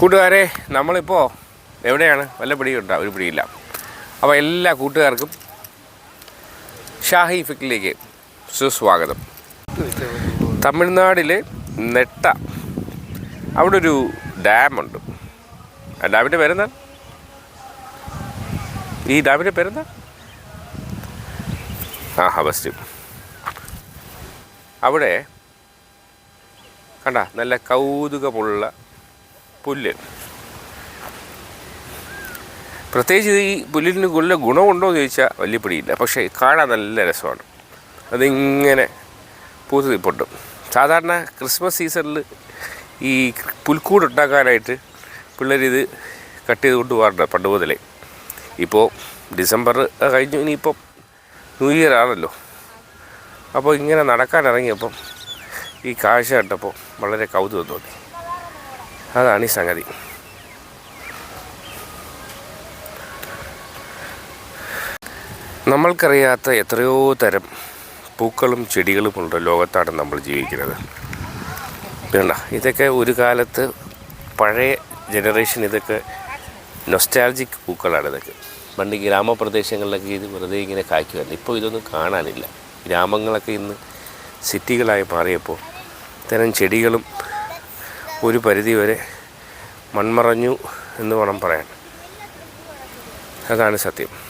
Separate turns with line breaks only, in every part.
കൂട്ടുകാരെ നമ്മളിപ്പോൾ എവിടെയാണ്? വല്ല പിടിയുണ്ടോ ഒരു പിടിയില്ല. അപ്പോൾ എല്ലാ കൂട്ടുകാർക്കും ഷാഹി ഫിക്കിലേക്ക് സുസ്വാഗതം. തമിഴ്നാട്ടിലെ നെട്ട അവിടെ ഒരു ഡാമുണ്ട്. ആ ഡാമിന്റെ പേരെന്താ? ഈ ഡാമിന്റെ പേരെന്താ? ആ ഹബസ്റ്റ് അവിടെ കണ്ട നല്ല കൗതുകമുള്ള പുല്ല്. പ്രത്യേകിച്ച് ഈ പുല്ലിന് നല്ല ഗുണമുണ്ടോ എന്ന് ചോദിച്ചാൽ വലിയ പിടിയില്ല. പക്ഷേ കാണാൻ നല്ല രസമാണ്. അതിങ്ങനെ പൂത്ത് നിൽപ്പുണ്ട് സാധാരണ ക്രിസ്മസ് സീസണിൽ ഈ പുൽക്കൂട് ഉണ്ടാക്കാനായിട്ട് പിള്ളേരിത് കട്ട് ചെയ്ത് കൊണ്ടുപോകാറുണ്ട് പണ്ട് മുതലേ. ഇപ്പോൾ ഡിസംബർ കഴിഞ്ഞു ഇനിയിപ്പം ന്യൂ ഇയർ ആണല്ലോ. അപ്പോൾ ഇങ്ങനെ നടക്കാൻ ഇറങ്ങിയപ്പം ഈ കാഴ്ച കണ്ടപ്പോൾ വളരെ കൗതുകം തോന്നി. അതാണ് ഈ സംഗതി. നമ്മൾക്കറിയാത്ത എത്രയോ തരം പൂക്കളും ചെടികളുമുണ്ട് ലോകത്താണ് നമ്മൾ ജീവിക്കുന്നത്. വേണ്ട ഇതൊക്കെ ഒരു കാലത്ത് പഴയ ജനറേഷൻ ഇതൊക്കെ നൊസ്റ്റാൾജിക് പൂക്കളാണ് ഇതൊക്കെ. പണ്ട് ഗ്രാമപ്രദേശങ്ങളിലൊക്കെ ഇത് വെറുതെ ഇങ്ങനെ കായ്ക്കുമായിരുന്നു ഇപ്പോൾ ഇതൊന്നും കാണാനില്ല. ഗ്രാമങ്ങളൊക്കെ ഇന്ന് സിറ്റികളായി മാറിയപ്പോൾ ഇത്തരം ചെടികളും ഒരു പരിധിവരെ മൺമറഞ്ഞു എന്ന് വേണം പറയാൻ. അതാണ് സത്യം.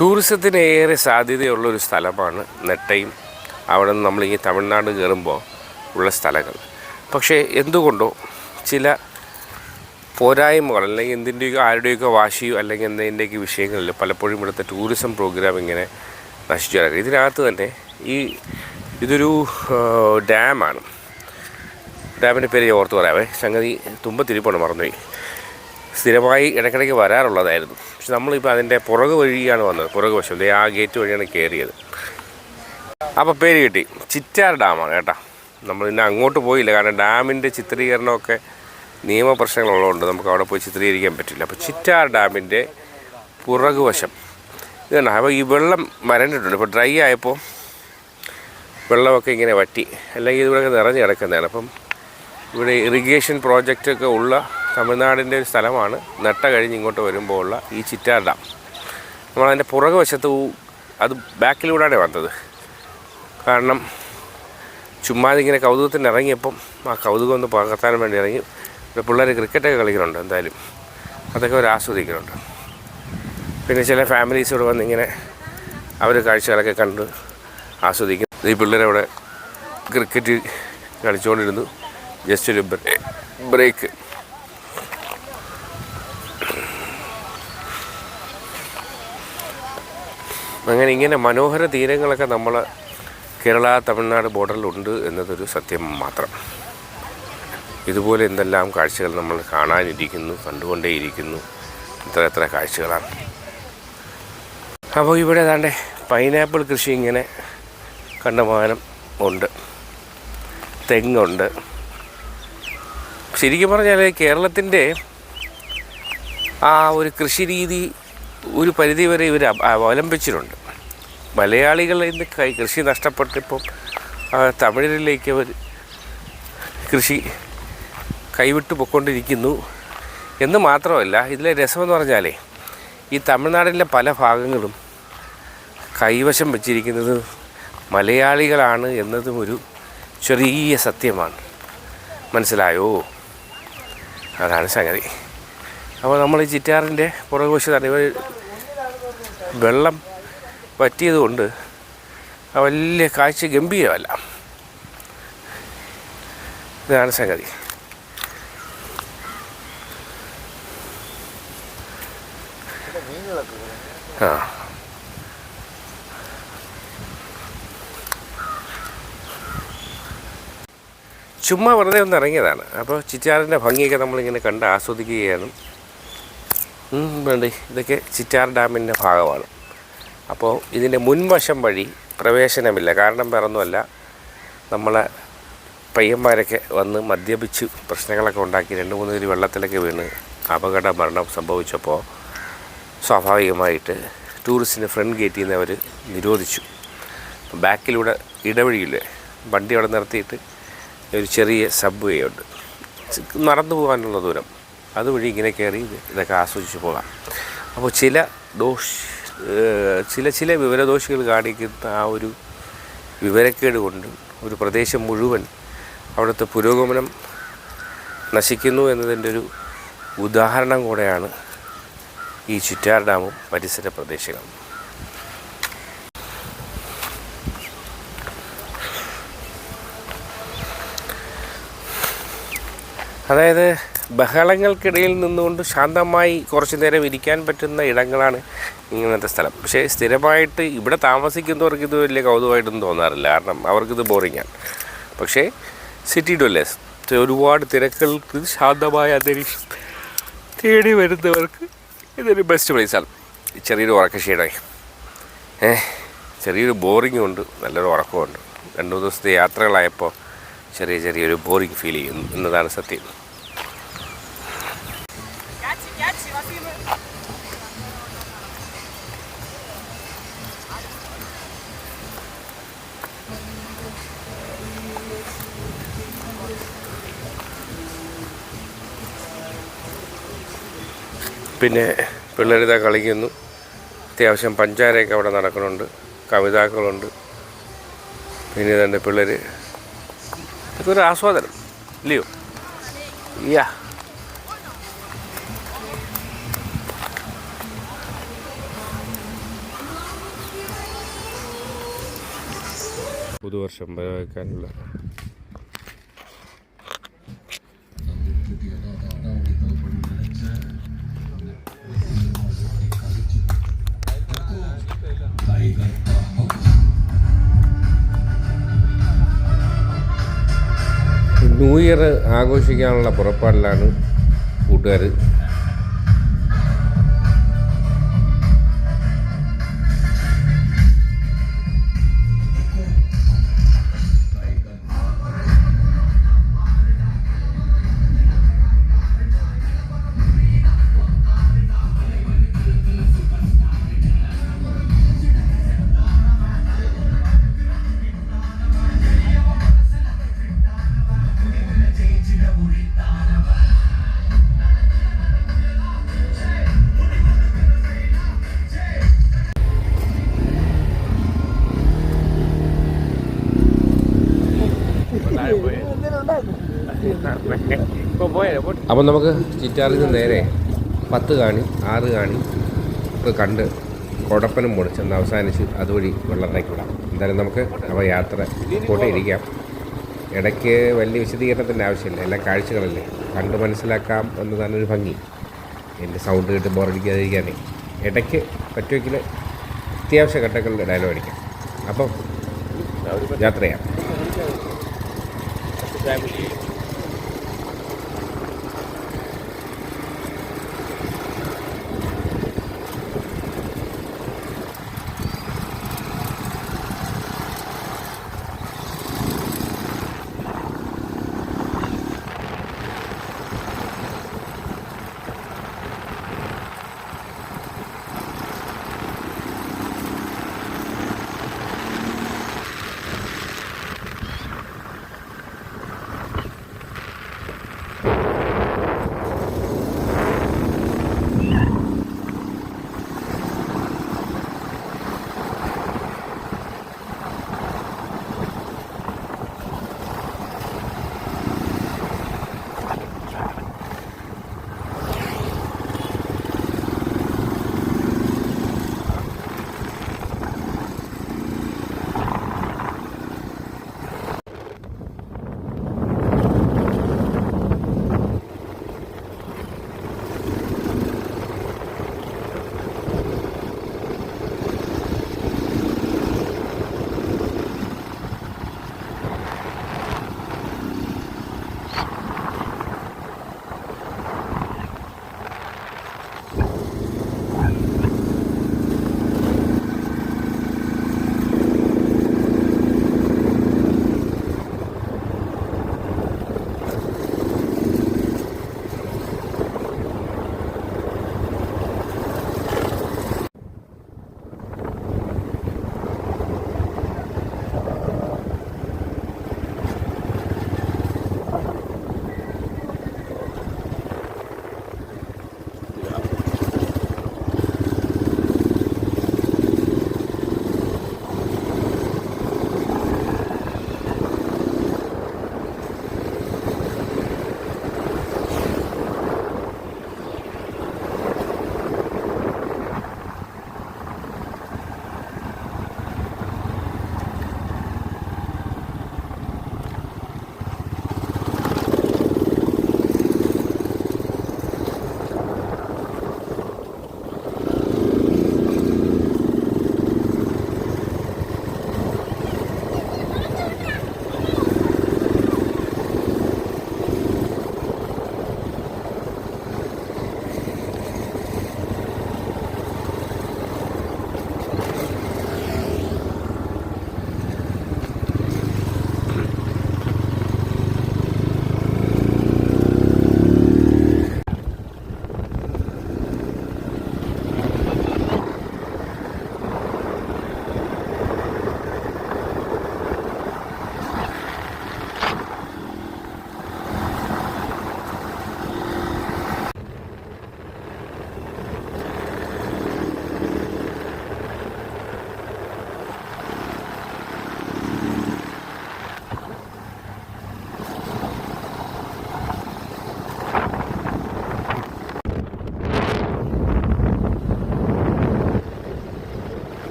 ടൂറിസത്തിന് ഏറെ സാധ്യതയുള്ള ഒരു സ്ഥലമാണ് നെട്ടയും. അവിടെ നമ്മൾ ഈ തമിഴ്നാട് കയറുമ്പോൾ ഉള്ള സ്ഥലങ്ങൾ. പക്ഷേ എന്തുകൊണ്ടോ ചില പോരായ്മകൾ അല്ലെങ്കിൽ എന്തിന്റെയൊക്കെ ആരുടെയൊക്കെ വാശിയോ അല്ലെങ്കിൽ എന്തിന്റെയൊക്കെ വിഷയങ്ങളിൽ പലപ്പോഴും ഇവിടുത്തെ ടൂറിസം പ്രോഗ്രാം ഇങ്ങനെ നശിച്ചു കിടക്കുക ഇതിനകത്ത് തന്നെ ഈ ഇതൊരു ഡാമാണ്. ഡാമിന്റെ പേര് ഞാൻ ഓർത്ത് പറയാവേ. സംഗതി തുമ്പത്തിരിപ്പാണ് മറന്നുപോയി. സ്ഥിരമായി ഇടയ്ക്കിടയ്ക്ക് വരാറുള്ളതായിരുന്നു. പക്ഷെ നമ്മളിപ്പോൾ അതിന്റെ പുറക് വഴിയാണ് വന്നത്. പുറക് വശം. ആ ഗേറ്റ് വഴിയാണ് കയറിയത്. അപ്പോൾ പേര് കിട്ടി. ചിറ്റാർ ഡാമാണ് കേട്ടോ. നമ്മൾ ഇന്ന് അങ്ങോട്ട് പോയില്ല. കാരണം ഡാമിന്റെ ചിത്രീകരണമൊക്കെ നിയമപ്രശ്നങ്ങളുള്ളതുകൊണ്ട് നമുക്ക് അവിടെ പോയി ചിത്രീകരിക്കാൻ പറ്റില്ല. അപ്പോൾ ചിറ്റാർ ഡാമിന്റെ പുറകുവശം. ഇതാണ് അപ്പോൾ ഈ വെള്ളം വരണ്ടിട്ടുണ്ട്. ഇപ്പോൾ ഡ്രൈ ആയപ്പോൾ വെള്ളമൊക്കെ ഇങ്ങനെ വറ്റി. അല്ലെങ്കിൽ ഇതുപോലെ നിറഞ്ഞു കിടക്കുന്നതാണ്. അപ്പം ഇവിടെ ഇറിഗേഷൻ പ്രോജക്റ്റൊക്കെ ഉള്ള തമിഴ്നാടിന്റെ ഒരു സ്ഥലമാണ്. നട്ട കഴിഞ്ഞ് ഇങ്ങോട്ട് വരുമ്പോൾ ഉള്ള ഈ ചിറ്റാർ ഡാം. നമ്മളതിന്റെ പുറകുവശത്ത് അത് ബാക്കിലൂടെയാണ് വന്നത്. കാരണം ചുമ്മാതെ ഇങ്ങനെ കൗതുകത്തിന് ഇറങ്ങിയപ്പം ആ കൗതുകം ഒന്ന് പകർത്താൻ വേണ്ടി ഇറങ്ങി. ഇവിടെ പിള്ളേർ ക്രിക്കറ്റൊക്കെ കളിക്കുന്നുണ്ട് എന്തായാലും. അതൊക്കെ അവർ ആസ്വദിക്കുന്നുണ്ട്. പിന്നെ ചില ഫാമിലീസ് ഇവിടെ വന്നിങ്ങനെ അവർ കാഴ്ചകളൊക്കെ കണ്ട് ആസ്വദിക്കും. ഈ പിള്ളേരവിടെ ക്രിക്കറ്റ് കളിച്ചുകൊണ്ടിരുന്നു ജസ്റ്റ് ഒരു ബ്രേക്ക്. അങ്ങനെ ഇങ്ങനെ മനോഹര തീരങ്ങളൊക്കെ നമ്മൾ കേരള തമിഴ്നാട് ബോർഡറിലുണ്ട് എന്നതൊരു സത്യം മാത്രം. ഇതുപോലെ എന്തെല്ലാം കാഴ്ചകൾ നമ്മൾ കാണാനിരിക്കുന്നു കണ്ടുകൊണ്ടേയിരിക്കുന്നു ഇത്ര എത്ര കാഴ്ചകളാണ്. അപ്പോൾ ഇവിടെ ഏതാണ്ട് പൈനാപ്പിൾ കൃഷി ഇങ്ങനെ കണ്ടമാനം ഉണ്ട്. തെങ്ങുണ്ട്. ശരിക്കും പറഞ്ഞാൽ കേരളത്തിന്റെ ആ ഒരു കൃഷി രീതി ഒരു പരിധിവരെ ഇവർ അവ- അവലംബിച്ചിട്ടുണ്ട്. മലയാളികൾ ഇന്ന് കൈ കൃഷി നഷ്ടപ്പെട്ടിപ്പം തമിഴിലേക്ക് അവർ കൃഷി കൈവിട്ട് പൊയ്ക്കൊണ്ടിരിക്കുന്നു എന്ന് മാത്രമല്ല ഇതിലെ രസമെന്ന് പറഞ്ഞാലേ ഈ തമിഴ്നാടിന്റെ പല ഭാഗങ്ങളും കൈവശം വച്ചിരിക്കുന്നത് മലയാളികളാണ് എന്നതും ഒരു ചെറിയ സത്യമാണ്. മനസ്സിലായോ? അതാണ് സംഗതി. അപ്പോൾ നമ്മൾ ഈ ചിറ്റാറിന്റെ പുറകുവശത്താണ് ഇവർ വെള്ളം പറ്റിയതുകൊണ്ട് ആ വലിയ കാഴ്ച ഗംഭീരമല്ല. ഇതാണ് സംഗതി. ആ. ചുമ്മാ വെറുതെ ഒന്ന് ഇറങ്ങിയതാണ്. അപ്പോൾ ചിറ്റാറിന്റെ ഭംഗിയൊക്കെ നമ്മളിങ്ങനെ കണ്ട് ആസ്വദിക്കുകയാണ്. വേണ്ടേ? ഇതൊക്കെ ചിറ്റാർ ഡാമിന്റെ ഭാഗമാണ്. അപ്പോൾ ഇതിന്റെ മുൻവശം വഴി പ്രവേശനമില്ല. കാരണം വേറൊന്നുമല്ല നമ്മളെ പയ്യന്മാരൊക്കെ വന്ന് മദ്യപിച്ച് പ്രശ്നങ്ങളൊക്കെ ഉണ്ടാക്കി രണ്ട് മൂന്ന് പേര് വെള്ളത്തിലൊക്കെ വീണ് അപകട മരണം സംഭവിച്ചപ്പോൾ സ്വാഭാവികമായിട്ട് ടൂറിസ്റ്റിന് ഫ്രണ്ട് ഗേറ്റിൽ നിന്ന് അവർ നിരോധിച്ചു. ബാക്കിലൂടെ ഇടവഴിയില്ലേ വണ്ടി അവിടെ നിർത്തിയിട്ട് ഒരു ചെറിയ സബ് വേ ഉണ്ട്. നടന്നു പോകാനുള്ള ദൂരം. അതുവഴി ഇങ്ങനെ കയറി ഇത് ഇതൊക്കെ ആസ്വദിച്ച് പോകാം. അപ്പോൾ ചില ദോഷ ചില ചില വിവരദോഷികൾ കാണിക്കുന്ന ആ ഒരു വിവരക്കേട് കൊണ്ട് ഒരു പ്രദേശം മുഴുവൻ അവിടുത്തെ പുരോഗമനം നശിക്കുന്നു എന്നതിന്റെ ഒരു ഉദാഹരണം കൂടെയാണ് ഈ ചുറ്റാർ ഡാമും പരിസര പ്രദേശങ്ങളും. അതായത് ബഹളങ്ങൾക്കിടയിൽ നിന്നുകൊണ്ട് ശാന്തമായി കുറച്ചു നേരം ഇരിക്കാൻ പറ്റുന്ന ഇടങ്ങളാണ് ഇങ്ങനത്തെ സ്ഥലം. പക്ഷേ സ്ഥിരമായിട്ട് ഇവിടെ താമസിക്കുന്നവർക്ക് ഇത് വലിയ കൗതുകമായിട്ടൊന്നും തോന്നാറില്ല. കാരണം അവർക്കിത് ബോറിങ്ങാണ്. പക്ഷേ സിറ്റി ഡൊല്ലേഴ്സ് ഒരുപാട് തിരക്കുകൾക്ക് ശാന്തമായ അന്തരീക്ഷം തേടി വരുന്നവർക്ക് ഇതൊരു ബെസ്റ്റ് പ്ലേസാണ് ചെറിയൊരു ഉറക്കക്ഷീണമായി. ഏഹ് ചെറിയൊരു ബോറിംഗ് ഉണ്ട്. നല്ലൊരു ഉറക്കമുണ്ട്. രണ്ട് മൂന്ന് ദിവസത്തെ യാത്രകളായപ്പോൾ ചെറിയ ചെറിയൊരു ബോറിങ് ഫീൽ ചെയ്യുന്നു. എന്നതാണ് സത്യം. പിന്നെ പിള്ളേരിത കളിക്കുന്നു. അത്യാവശ്യം പഞ്ചാരയൊക്കെ അവിടെ നടക്കുന്നുണ്ട്. കവിതാക്കളുണ്ട്. പിന്നെ ഇതെന്റെ പിള്ളേർ ഇതൊക്കെ ഒരു ആസ്വാദനം. ഇല്ലയോ? യാ പുതുവർഷം വരവേൽക്കാനുള്ള ഇയർ ആഘോഷിക്കാനുള്ള പുറപ്പാടിലാണ് കൂട്ടുകാർ അപ്പം നമുക്ക് ചിറ്റാറിൽ നിന്ന് നേരെ പത്ത് കാണി ആറ് കാണി ഒക്കെ കണ്ട് കൊടപ്പനം പോണ് ചെന്ന് അവസാനിച്ച് അതുവഴി വെള്ളത്തിലേക്ക് വിടാം. എന്തായാലും നമുക്ക് അപ്പോൾ യാത്ര പോട്ടെ ഇരിക്കാം ഇടയ്ക്ക് വലിയ വിശദീകരണത്തിന്റെ ആവശ്യമില്ല. എല്ലാ കാഴ്ചകളല്ലേ? കണ്ട് മനസ്സിലാക്കാം എന്നതാണ് ഒരു ഭംഗി. എന്റെ സൗണ്ട് കേട്ട് ബോറടിക്കാതിരിക്കാനേ ഇടയ്ക്ക് പറ്റുമെങ്കിൽ അത്യാവശ്യ ഘട്ടങ്ങളിൽ ഡയലോഗ് അടിക്കാം. അപ്പം യാത്ര ചെയ്യാം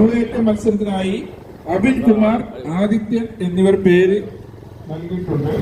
അറുപേറ്റ മത്സരത്തിനായി അബിൻ കുമാർ ആദിത്യൻ എന്നിവർ പേര് നൽകിയിട്ടുണ്ട്.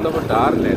ബന്ധപ്പെട്ട് ആറില്ലേ?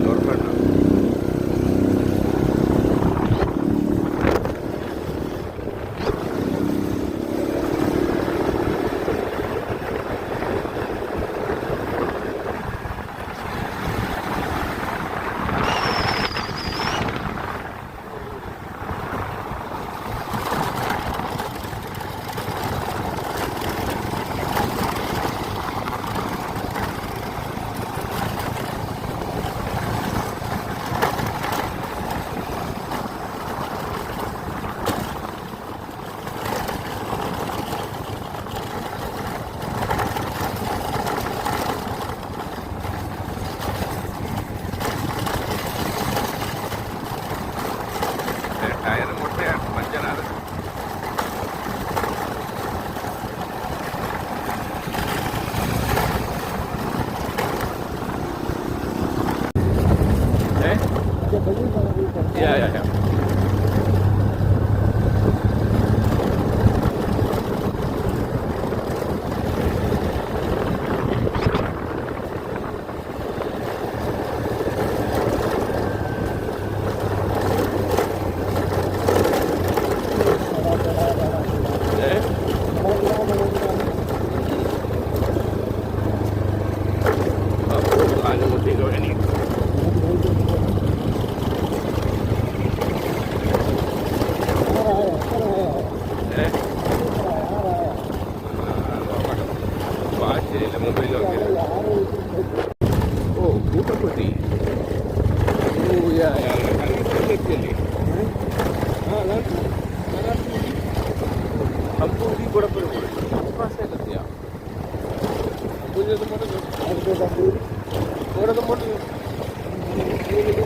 Thank you.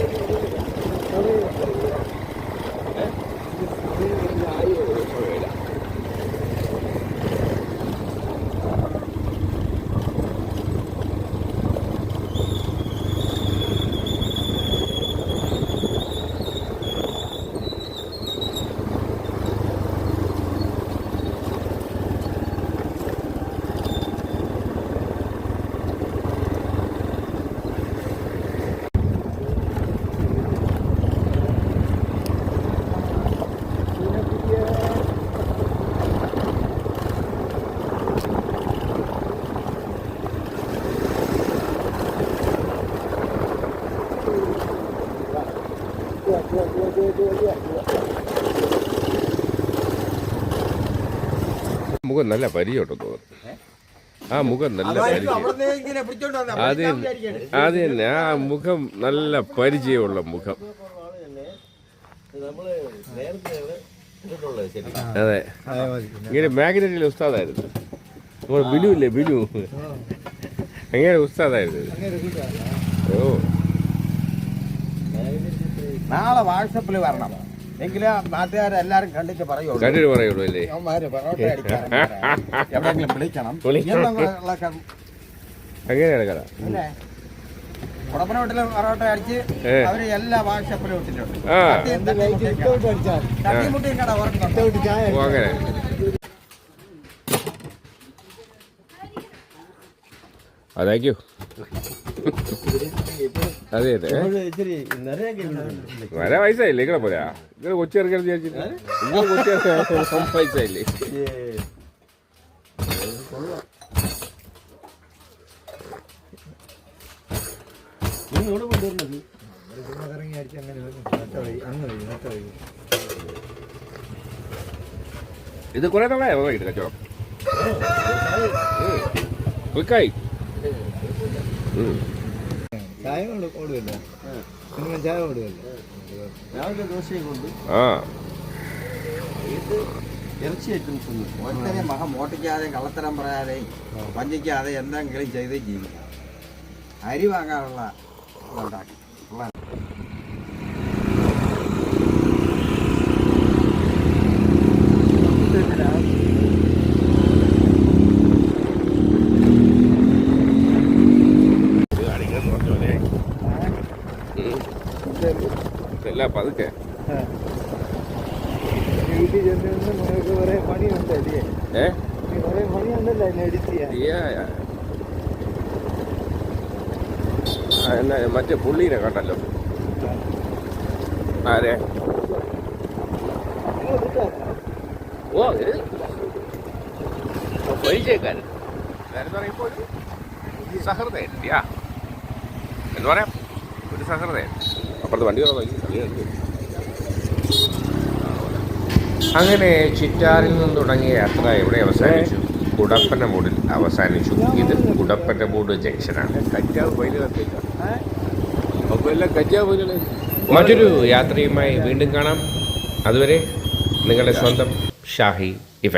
മുഖം നല്ല പരിചയമുണ്ടോ തോന്നുന്നു. ആ മുഖം നല്ല പരിചയം. ആദ്യം ആദ്യം തന്നെ ആ മുഖം നല്ല പരിചയമുള്ള മുഖം. അതെ. ഇങ്ങനെ മാഗ്നറ്റിലെ ഉസ്താദായിരുന്നു. നമ്മുടെ ബിനു ഇല്ലേ ബിനു. അങ്ങനെ ഉസ്താദായിരുന്നു ഓ
നാളെ വാട്സപ്പിൽ വരണം. എങ്കിലേ നാട്ടുകാരെല്ലാരും കണ്ടിട്ട് പറയുള്ളൂ.
കണ്ടിട്ട് പറയുള്ളൂ അല്ലേ?
അവന്മാര് പൊറോട്ട അടിക്കാൻ എവിടെയെങ്കിലും വിളിക്കണം.
അങ്ങനെയാണ് കഥ.
പൊറോട്ട അടിച്ച്. അവർ എല്ലാ വാട്സപ്പിലും ഇട്ടിട്ടുണ്ട്. തട്ടിമുട്ടിയും കട.
താങ്ക് യു അതെ അതെ. വരെ വയസ്സായില്ലേ ഇങ്ങനെ പോരാ? ഇങ്ങനെ കൊച്ചിറക്കാൻ വിചാരിച്ചിട്ട് വിചാരിച്ചില്ലേ വയസ്സായില്ലേ? ഇത് കുറെ നാളായോ? വൈകിട്ട് കച്ചവടം. ക്ലിക്കായി
ചായ ഓടുകയല്ലേ? നിങ്ങൾ ചായ ഓടുകയല്ലേ? രാവിലെ ദോശയും കൊണ്ട്
ആ.
ഇറച്ചി ഐറ്റംസ് ഒറ്റനെ മഹം മോട്ടിക്കാതെ കള്ളത്തരം പറയാതെ വഞ്ചിക്കാതെ എന്തെങ്കിലും ചെയ്ത് ജീവിക്കാം. അരി വാങ്ങാനുള്ള ഉണ്ടാക്കി
ഇത് കാണിക്കണം പറഞ്ഞ പോലെ ഇല്ല പതുക്കെ
വീട്ടിൽ ചെന്ന് നിങ്ങൾക്ക് കുറെ പണിയുണ്ടല്ലേ
ഏ
കുറെ ചെയ്യാൻ
Yeah, yeah. എന്നാ മറ്റേ പുള്ളീനെ കണ്ടല്ലോ. ആരെ? ഓ പരിചയക്കാരൻ എന്ന് പറയുമ്പോൾ ഒരു സഹൃദയൻ. എന്ന് പറയാം. ഒരു സഹൃദയൻ. അപ്പുറത്ത് വണ്ടി കണ്ടു അങ്ങനെ ചിറ്റാറിൽ നിന്ന് തുടങ്ങിയ യാത്ര എവിടെ അവസാനിച്ചു? കുടപ്പനമൂടിൽ അവസാനിച്ചു. ഇത് കുടപ്പന മൂട് ജംഗ്ഷനാണ്. മറ്റൊരു യാത്രയുമായി വീണ്ടും കാണാം. അതുവരെ നിങ്ങളുടെ സ്വന്തം ഷാഹി